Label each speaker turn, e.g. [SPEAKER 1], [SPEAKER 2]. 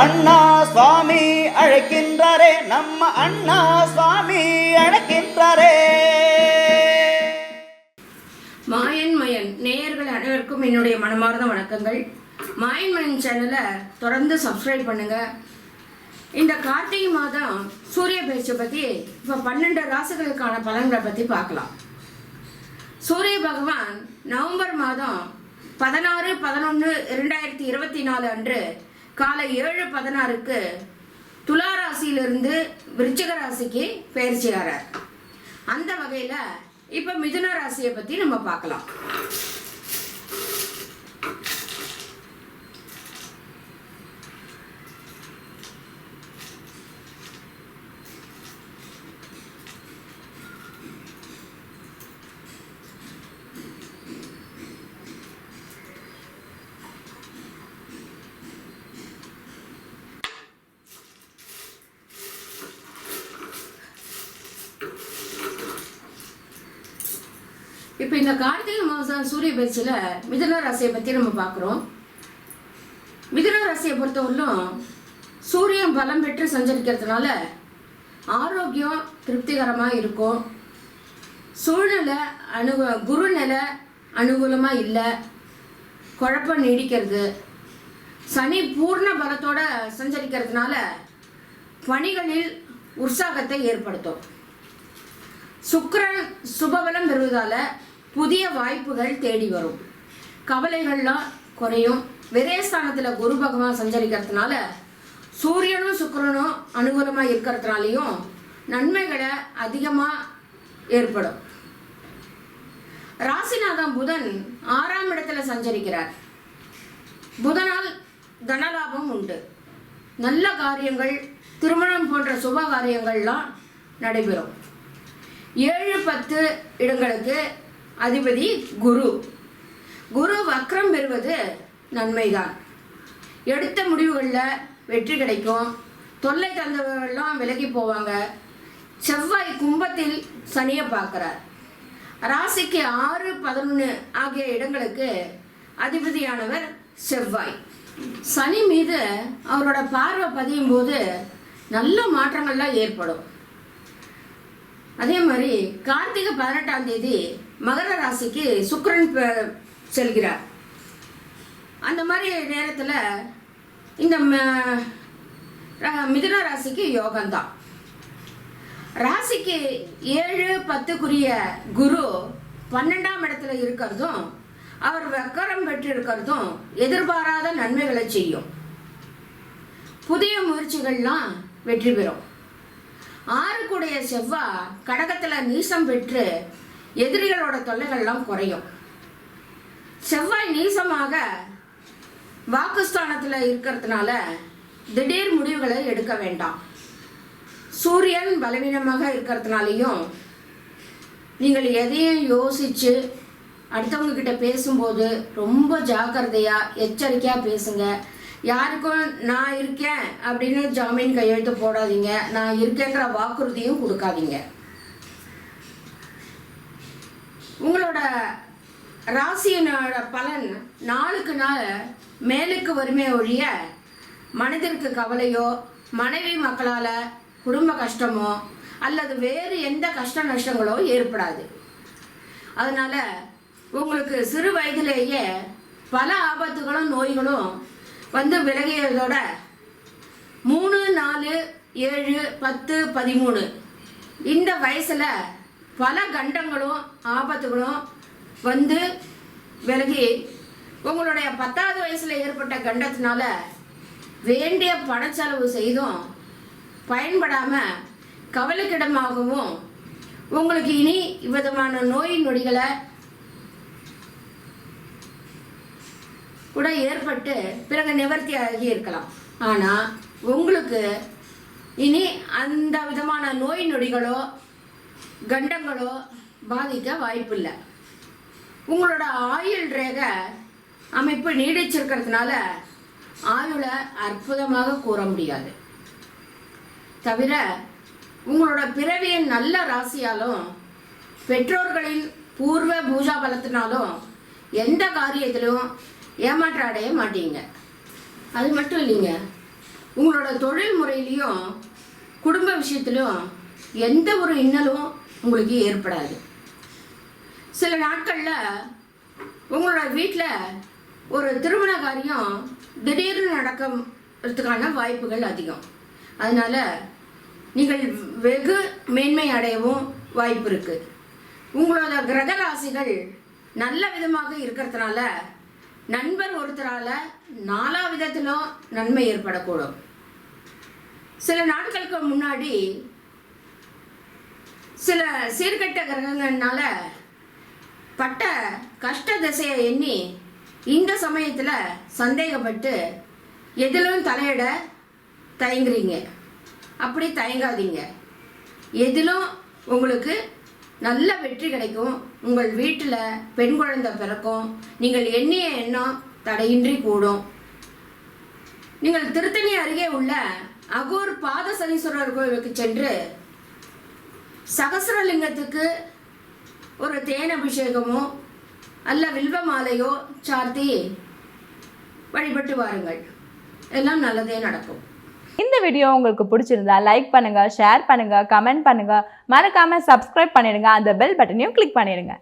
[SPEAKER 1] அண்ணா சுவாமி அழைக்கின்றாரே நம்ம அண்ணா சுவாமி அழைக்கின்றாரே.
[SPEAKER 2] மாயன் மயன் நேயர்கள் அனைவருக்கும் என்னுடைய மனமார்ந்த வணக்கங்கள். மாயன் மயன் சேனலை தொடர்ந்து சப்ஸ்கிரைப் பண்ணுங்க. இந்த கார்த்திகை மாதம் சூரிய பயிற்சி பற்றி இப்போ பன்னெண்டு ராசிகளுக்கான பலன்களை பற்றி பார்க்கலாம். சூரிய பகவான் நவம்பர் மாதம் பதினாறு பதினொன்று இரண்டாயிரத்தி இருபத்தி நாலு அன்று காலை ஏழு பதினாறுக்கு துலா ராசியிலிருந்து விருச்சிக ராசிக்கு பயிற்சியாகிறார் அந்த வகையில் இப்போ மிதுன ராசியை பற்றி நம்ம பார்க்கலாம். இப்போ இந்த கார்த்திகை மாதம் சூரிய பயிற்சியில் மிதுன ராசியை பற்றி நம்ம பார்க்குறோம். மிதுன ராசியை பொறுத்தவரையிலும் சூரியன் பலம் பெற்று சஞ்சரிக்கிறதுனால ஆரோக்கியம் திருப்திகரமாக இருக்கும். சூழ்நிலை அனு குருநிலை அனுகூலமாக இல்லை. குழப்பம் நீடிக்கிறது. சனி பூர்ண பலத்தோட சஞ்சரிக்கிறதுனால பணிகளில் உற்சாகத்தை ஏற்படுத்தும். சுக்கரன் சுபபலம் பெறுவதால புதிய வாய்ப்புகள் தேடி வரும். கவலைகள்லாம் குறையும். விரயஸ்தானத்தில் குரு பகவான் சஞ்சரிக்கிறதுனால சூரியனும் சுக்கிரனும் அனுகூலமாக இருக்கிறதுனாலையும் நன்மைகளை அதிகமாக ஏற்படும். ராசிநாதன் புதன் ஆறாம் இடத்துல சஞ்சரிக்கிறார். புதனால் தனலாபம் உண்டு. நல்ல காரியங்கள் திருமணம் போன்ற சுப காரியங்கள்லாம் நடைபெறும். ஏழு பத்து இடங்களுக்கு அதிபதி குரு. குரு வக்ரம் பெறுவது நன்மைதான். எடுத்த முடிவுகளில் வெற்றி கிடைக்கும். தொல்லை தந்தவர்கள்லாம் விலகி போவாங்க. செவ்வாய் கும்பத்தில் சனியை பார்க்குறார். ராசிக்கு ஆறு பதினொன்று ஆகிய இடங்களுக்கு அதிபதியானவர் செவ்வாய். சனி மீது அவரோட பார்வை பதியும் போது நல்ல மாற்றங்கள்லாம் ஏற்படும். அதே மாதிரி கார்த்திகை பதினெட்டாம் தேதி மகர ராசிக்கு சுக்கரன் செல்கிறார். அந்த மாதிரி நேரத்தில் இந்த மிதுன ராசிக்கு யோகம்தான். ராசிக்கு ஏழு பத்துக்குரிய குரு பன்னெண்டாம் இடத்துல இருக்கிறதும் அவர் வக்கரம் பெற்று இருக்கிறதும் எதிர்பாராத நன்மைகளை செய்யும். புதிய முயற்சிகள்லாம் வெற்றி பெறும். ஆறுக்குடைய செவ்வாய் கடகத்தில் நீசம் பெற்று எதிரிகளோட தொல்லைகள்லாம் குறையும். செவ்வாய் நீசமாக வாக்குஸ்தானத்தில் இருக்கிறதுனால திடீர் முடிவுகளை எடுக்க வேண்டாம். சூரியன் பலவீனமாக இருக்கிறதுனாலையும் நீங்கள் எதையும் யோசித்து அடுத்தவங்க கிட்ட பேசும்போது ரொம்ப ஜாக்கிரதையாக எச்சரிக்கையாக பேசுங்க. யாருக்கும் நான் இருக்கேன் அப்படின்னு ஜாமீன் கையெழுத்து போடாதீங்க. நான் இருக்கேங்கிற வாக்குறுதியும் கொடுக்காதீங்க. உங்களோட ராசியினோட பலன் நாளுக்கு நாள் மேலுக்கு வருமே ஒழிய மனதிற்கு கவலையோ மனைவி மக்களால் குடும்ப கஷ்டமோ அல்லது வேறு எந்த கஷ்ட நஷ்டங்களோ ஏற்படாது. அதனால் உங்களுக்கு சிறு வயதிலேயே பல ஆபத்துகளும் நோய்களும் வந்து விலகியதோட மூணு நாலு ஏழு பத்து பதிமூணு இந்த வயசில் பல கண்டங்களும் ஆபத்துகளும் வந்து விலகி உங்களுடைய பத்தாவது வயசில் ஏற்பட்ட கண்டத்தினால வேண்டிய பணச்செலவு செய்தும் பயன்படாமல் கவலைக்கிடமாகவும் உங்களுக்கு இனி விதமான நோய் நொடிகளை கூட ஏற்பட்டு பிறகு நிவர்த்தி ஆகி இருக்கலாம். ஆனால் உங்களுக்கு இனி அந்த விதமான நோய் நொடிகளோ கண்டங்களோ பாதிக்க வாய்ப்பில்லை. உங்களோட ஆயுள் ரேகை அமைப்பு நீடிச்சிருக்கிறதுனால ஆயுளை அற்புதமாக கூற முடியாது. தவிர உங்களோட பிறவியின் நல்ல ராசியாலும் பெற்றோர்களின் பூர்வ பூஜா பலத்தினாலும் எந்த காரியத்திலும் ஏமாற்ற அடைய மாட்டீங்க. அது மட்டும் இல்லைங்க உங்களோட தொழில் முறையிலையும் குடும்ப விஷயத்திலும் எந்த ஒரு இன்னலும் உங்களுக்கு ஏற்படாது. சில நாட்களில் உங்களோட வீட்டில் ஒரு திருமண காரியம் திடீர்னு நடக்கிறதுக்கான வாய்ப்புகள் அதிகம். அதனால் நீங்கள் வெகு மேன்மை அடையவும் வாய்ப்பு இருக்குது உங்களோட கிரக ராசிகள் நல்ல விதமாக இருக்கிறதுனால நண்பர் ஒருத்தரால் நாலா விதத்திலும் நன்மை ஏற்படக்கூடும். சில நாட்களுக்கு முன்னாடி சில சீர்கெட்ட கிரகங்கள்னால பட்ட கஷ்ட திசையை எண்ணி இந்த சமயத்தில் சந்தேகப்பட்டு எதிலும் தலையிட தயங்குறீங்க. அப்படி தயங்காதீங்க. எதிலும் உங்களுக்கு நல்ல வெற்றி கிடைக்கும். உங்கள் வீட்டில் பெண் குழந்தை பிறக்கும். நீங்கள் எண்ணிய எண்ணம் தடையின்றி கூடும். நீங்கள் திருத்தணி அருகே உள்ள அகூர் பாத சனீஸ்வரர் கோவிலுக்கு சென்று சகசரலிங்கத்துக்கு ஒரு தேன் அபிஷேகமோ அல்ல வில்வ மாலையோ சார்த்தி வழிபட்டு வாருங்கள். எல்லாம் நல்லதே நடக்கும்.
[SPEAKER 3] இந்த வீடியோ உங்களுக்கு பிடிச்சிருந்தா லைக் பண்ணுங்க ஷேர் பண்ணுங்க கமெண்ட் பண்ணுங்க. மறக்காம சப்ஸ்கிரைப் பண்ணிடுங்க. அந்த பெல் பட்டனையும் கிளிக் பண்ணிடுங்க.